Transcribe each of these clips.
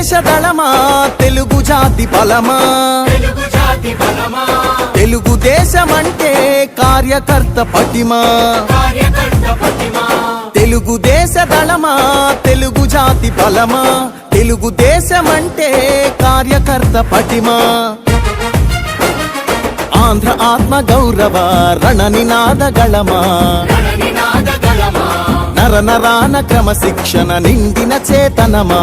దళమా తెలుగు జాతి బలమా? తెలుగు బలమా? తెలుగుదేశమంటే కార్యకర్త పటిమా? పటిమా? తెలుగుదేశ దళమా తెలుగు జాతి బలమా? తెలుగుదేశమంటే కార్యకర్త పటిమా? ఆంధ్ర ఆత్మ గౌరవ రణ నినాద గళమా? నినాద గలమా నర నరాన క్రమశిక్షణ నిండిన చేతనమా?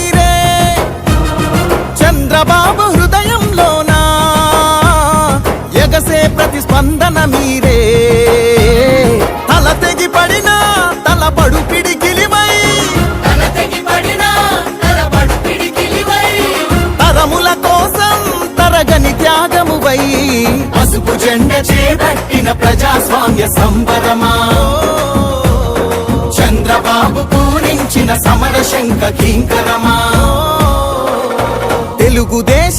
చేసే ప్రతిస్పందన మీరే. తల తెగి పడిన తల పడు పడిన పిడికిలివై తరముల కోసం తరగని త్యాగమువై. పసుపు జెండ చేపట్టిన ప్రజాస్వామ్య సంబరమా? చంద్రబాబు పూరించిన సమర శంఖ కింకరమా?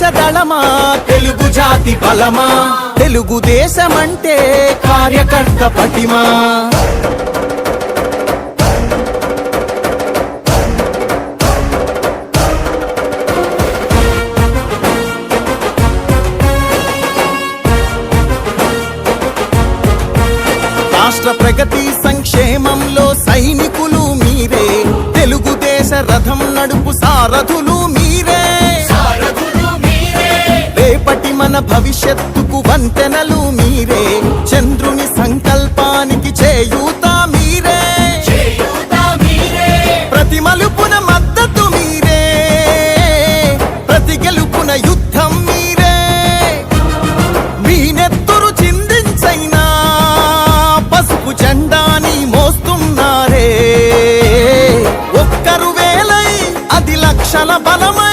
తెలుగుదేశ దళమా తెలుగు జాతి బలమా? తెలుగుదేశమంటే కార్యకర్త పటిమా? రాష్ట్ర ప్రగతి సంక్షేమంలో సైనికులు మీరే. తెలుగుదేశ రథం నడుపు సారథులు మన భవిష్యత్తుకు వంతెనలు మీరే. చంద్రుని సంకల్పానికి చేయూత మీరే. మీరే ప్రతి మలుపున మద్దతు మీరే. ప్రతి గెలుపున యుద్ధం మీరే. మీ నెత్తురు చిందించైనా పసుపు జెండాని మోస్తున్నారే. ఒక్కరు వేలై అది లక్షల బలమై